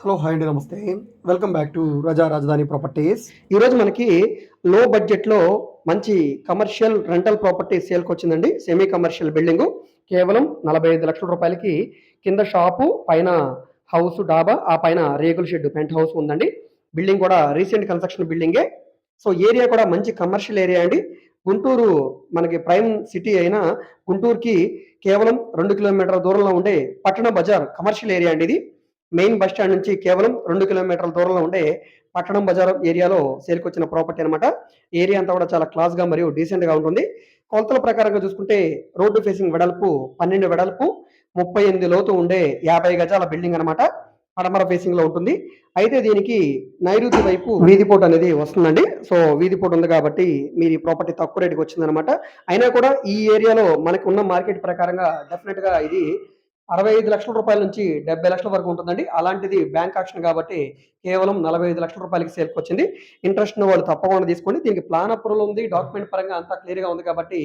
Hello hi అండి నమస్తే. Welcome back to రజా రాజధాని ప్రాపర్టీస్ ఈరోజు మనకి లో బడ్జెట్లో మంచి కమర్షియల్ రెంటల్ ప్రాపర్టీ సేల్కి వచ్చిందండి. సెమీ కమర్షియల్ బిల్డింగ్ కేవలం నలభై ఐదు లక్షల రూపాయలకి కింద షాపు పైన హౌస్ డాబా ఆ పైన రేకుల షెడ్ పెంట్ హౌస్ ఉందండి. బిల్డింగ్ కూడా రీసెంట్ కన్స్ట్రక్షన్ బిల్డింగే సో ఏరియా కూడా మంచి కమర్షియల్ ఏరియా అండి. గుంటూరు మనకి ప్రైమ్ సిటీ అయిన గుంటూరుకి కేవలం రెండు కిలోమీటర్ల దూరంలో ఉండే పట్టణ బజార్ కమర్షియల్ ఏరియా అండి ఇది. మెయిన్ బస్ స్టాండ్ నుంచి కేవలం రెండు కిలోమీటర్ల దూరంలో ఉండే పట్టణం బజార్ ఏరియాలో సేల్కి వచ్చిన ప్రాపర్టీ అనమాట ఏరియా అంతా కూడా చాలా క్లాస్గా మరియు డీసెంట్గా ఉంటుంది. కొలతల ప్రకారంగా చూసుకుంటే రోడ్డు ఫేసింగ్ వెడల్పు పన్నెండు వెడల్పు ముప్పై ఎనిమిది లోతు ఉండే యాభై గజాల బిల్డింగ్ అనమాట పడమర ఫేసింగ్లో ఉంటుంది. అయితే దీనికి నైరుతి వైపు వీధిపోటు అనేది వస్తుందండి. సో వీధిపోటు ఉంది కాబట్టి మీరు ఈ ప్రాపర్టీ తక్కువ రేటుకి వచ్చిందనమాట అయినా కూడా ఈ ఏరియాలో మనకు ఉన్న మార్కెట్ ప్రకారంగా డెఫినెట్గా ఇది అరవై ఐదు లక్షల రూపాయల నుంచి డెబ్బై లక్షల వరకు ఉంటుందండి. అలాంటిది బ్యాంక్ ఆక్షన్ కాబట్టి కేవలం నలభై ఐదు లక్షల రూపాయలకి సేల్కి వచ్చింది ఇంట్రెస్ట్ వాళ్ళు తప్పకుండా తీసుకోండి. దీనికి ప్లాన్ అప్రూవల్ ఉంది. డాక్యుమెంట్ పరంగా అంతా క్లియర్గా ఉంది కాబట్టి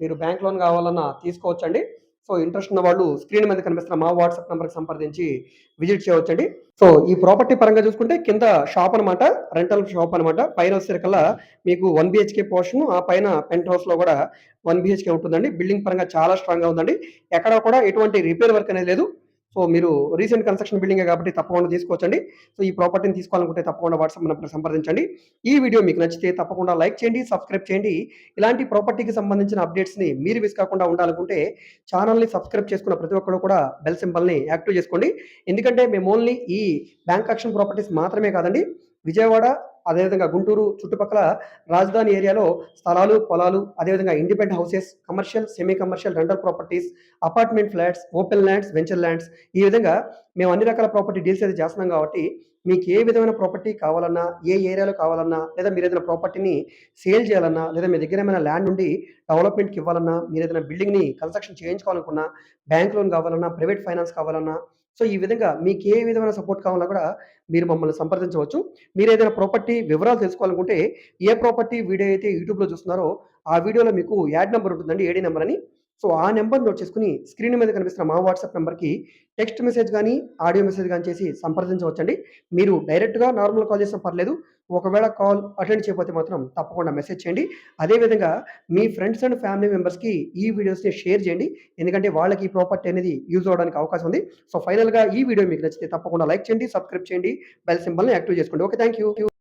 మీరు బ్యాంక్ లోన్ కావాలన్నా తీసుకోవచ్చండి. సో ఇంట్రెస్ట్ ఉన్న వాళ్ళు స్క్రీన్ మీద కనిపిస్తున్న మా వాట్సాప్ నెంబర్కి సంప్రదించి విజిట్ చేయవచ్చండి. సో ఈ ప్రాపర్టీ పరంగా చూసుకుంటే కింద షాప్ అనమాట రెంటల్ షాప్ అనమాట పైన వచ్చేసరికల్లా మీకు వన్ బిహెచ్కే పోర్షన్ ఆ పైన పెంట్ హౌస్లో కూడా వన్ బిహెచ్కే ఉంటుందండి. బిల్డింగ్ పరంగా చాలా స్ట్రాంగ్గా ఉందండి. ఎక్కడ కూడా ఎటువంటి రిపేర్ వర్క్ అనేది లేదు. సో మీరు రీసెంట్ కన్స్ట్రక్షన్ బిల్డింగ్ కాబట్టి తప్పకుండా తీసుకోవచ్చండి. సో ఈ ప్రాపర్టీని తీసుకోవాలనుకుంటే తప్పకుండా వాట్సాప్ నెంబర్ సంప్రదించండి. ఈ వీడియో మీకు నచ్చితే తప్పకుండా లైక్ చేయండి సబ్స్క్రైబ్ చేయండి. ఇలాంటి ప్రాపర్టీకి సంబంధించిన అప్డేట్స్ని మీరు మిస్ కాకుండా ఉండాలనుకుంటే ఛానల్ని సబ్స్క్రైబ్ చేసుకున్న ప్రతి ఒక్కరు కూడా బెల్ సింబల్ని యాక్టివ్ చేసుకోండి. ఎందుకంటే మేము ఓన్లీ ఈ బ్యాంక్ యాక్షన్ ప్రాపర్టీస్ మాత్రమే కాదండి. విజయవాడ అదేవిధంగా గుంటూరు చుట్టుపక్కల రాజధాని ఏరియాలో స్థలాలు పొలాలు అదేవిధంగా independent houses commercial semi commercial rental properties apartment flats open lands venture lands ఈ విధంగా మేము అన్ని రకాల ప్రాపర్టీ డీల్స్ అయితే చేస్తున్నాం కాబట్టి మీకు ఏ విధమైన ప్రాపర్టీ కావాలన్నా ఏ ఏరియాలో కావాలన్నా లేదా మీరు ఏదైనా ప్రాపర్టీని సేల్ చేయాలన్నా లేదా మీ దగ్గర ఏమైనా ల్యాండ్ ఉండి డెవలప్మెంట్కి ఇవ్వాలన్నా మీరు ఏదైనా బిల్డింగ్ని కన్స్ట్రక్షన్ చేయించుకోవాలనుకున్నా బ్యాంక్ లోన్ కావాలన్నా ప్రైవేట్ ఫైనాన్స్ కావాలన్నా సో ఈ విధంగా మీకు ఏ విధమైన సపోర్ట్ కావాలన్నా కూడా మీరు మమ్మల్ని సంప్రదించవచ్చు. మీరు ఏదైనా ప్రాపర్టీ వివరాలు తెలుసుకోవాలనుకుంటే ఏ ప్రాపర్టీ వీడియో అయితే యూట్యూబ్లో చూస్తున్నారో ఆ వీడియోలో మీకు యాడ్ నెంబర్ ఉంటుందండి. ఏడీ నెంబర్ అని. సో ఆ నెంబర్ నోట్ చేసుకుని స్క్రీన్ మీద కనిపిస్తున్న మా వాట్సాప్ నెంబర్కి టెక్స్ట్ మెసేజ్ కానీ ఆడియో మెసేజ్ కానీ చేసి సంప్రదించవచ్చండి. మీరు డైరెక్ట్గా నార్మల్ కాల్ చేసిన పర్లేదు ఒకవేళ కాల్ అటెండ్ చేయకపోతే మాత్రం తప్పకుండా మెసేజ్ చేయండి. అదేవిధంగా మీ ఫ్రెండ్స్ అండ్ ఫ్యామిలీ మెంబర్స్కి ఈ వీడియోస్ని షేర్ చేయండి. ఎందుకంటే వాళ్ళకి ఈ ప్రాపర్టీ అనేది యూజ్ అవ్వడానికి అవకాశం ఉంది. సో ఫైనల్గా ఈ వీడియో మీకు నచ్చితే తప్పకుండా లైక్ చేయండి సబ్స్క్రైబ్ చేయండి బెల్ సింబల్ని యాక్టివ్ చేసుకోండి. Okay thank you